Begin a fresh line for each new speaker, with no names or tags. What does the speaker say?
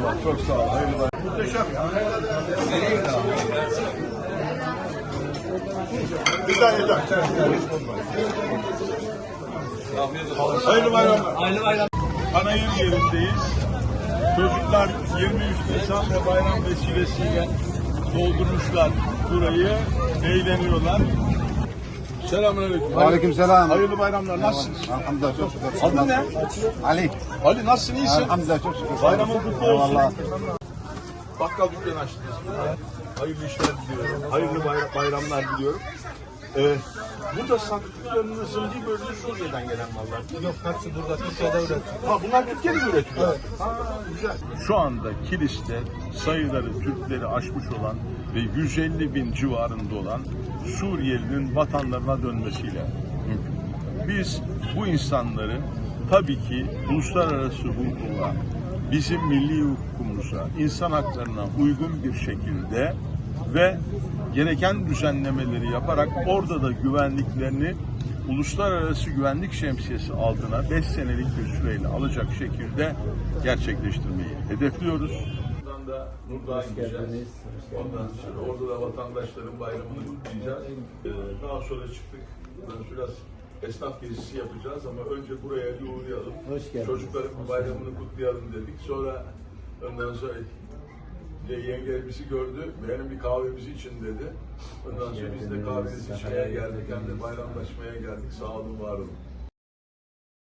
Eyvallah. Çok sağ ol. Hayırlı bayramlar. Muhteşem ya. Güzel güzel. Hayırlı bayramlar.
Hayırlı bayram.
Panayır yerindeyiz. Çocuklar 23 Nisan ve bayram vesilesiyle doldurmuşlar burayı. Eğleniyorlar. Selamünaleyküm.
Aleykümselam.
Hayırlı bayramlar. Nasılsınız?
Elhamdülillah çok şükür.
Adın ne?
Ali.
Ali nasılsın? İyisin?
Elhamdülillah çok şükür.
Bayramın kutlu olsun.
Eyvallah.
Bakkal dükkanı açtınız. Hayırlı işler diliyorum. Hayırlı bayra- bayramlar diliyorum. Ee, burada sattıklarınızın bir bölümü Suriye'den gelen mallar.
Yok hepsi burada Türkiye'de üretiyor.
Ha bunlar Türkiye'de mi üretiliyor? Ha. Şu anda Kilis'te sayıları Türkleri aşmış olan ve 150 bin civarında olan Suriyelinin vatanlarına dönmesiyle. Biz bu insanları tabii ki uluslararası hukuka, bizim milli hukukumuza, insan haklarına uygun bir şekilde ve gereken düzenlemeleri yaparak orada da güvenliklerini uluslararası güvenlik şemsiyesi altına 5 senelik bir süreyle alacak şekilde gerçekleştirmeyi hedefliyoruz. Buradan da Nurdağ'a gideceğiz. Ondan sonra orada da vatandaşların bayramını kutlayacağız. Ee, daha sonra çıktık. Biraz esnaf gezisi yapacağız ama önce buraya bir uğrayalım.
Hoş geldiniz.
Çocukların bayramını kutlayalım dedik. Sonra ondan sonra de yenge bizi gördü. Benim bir kahvemizi için dedi. Ondan sonra biz de kahvenizi içmeye geldik. Hem de bayramlaşmaya geldik. Sağ olun, var olun.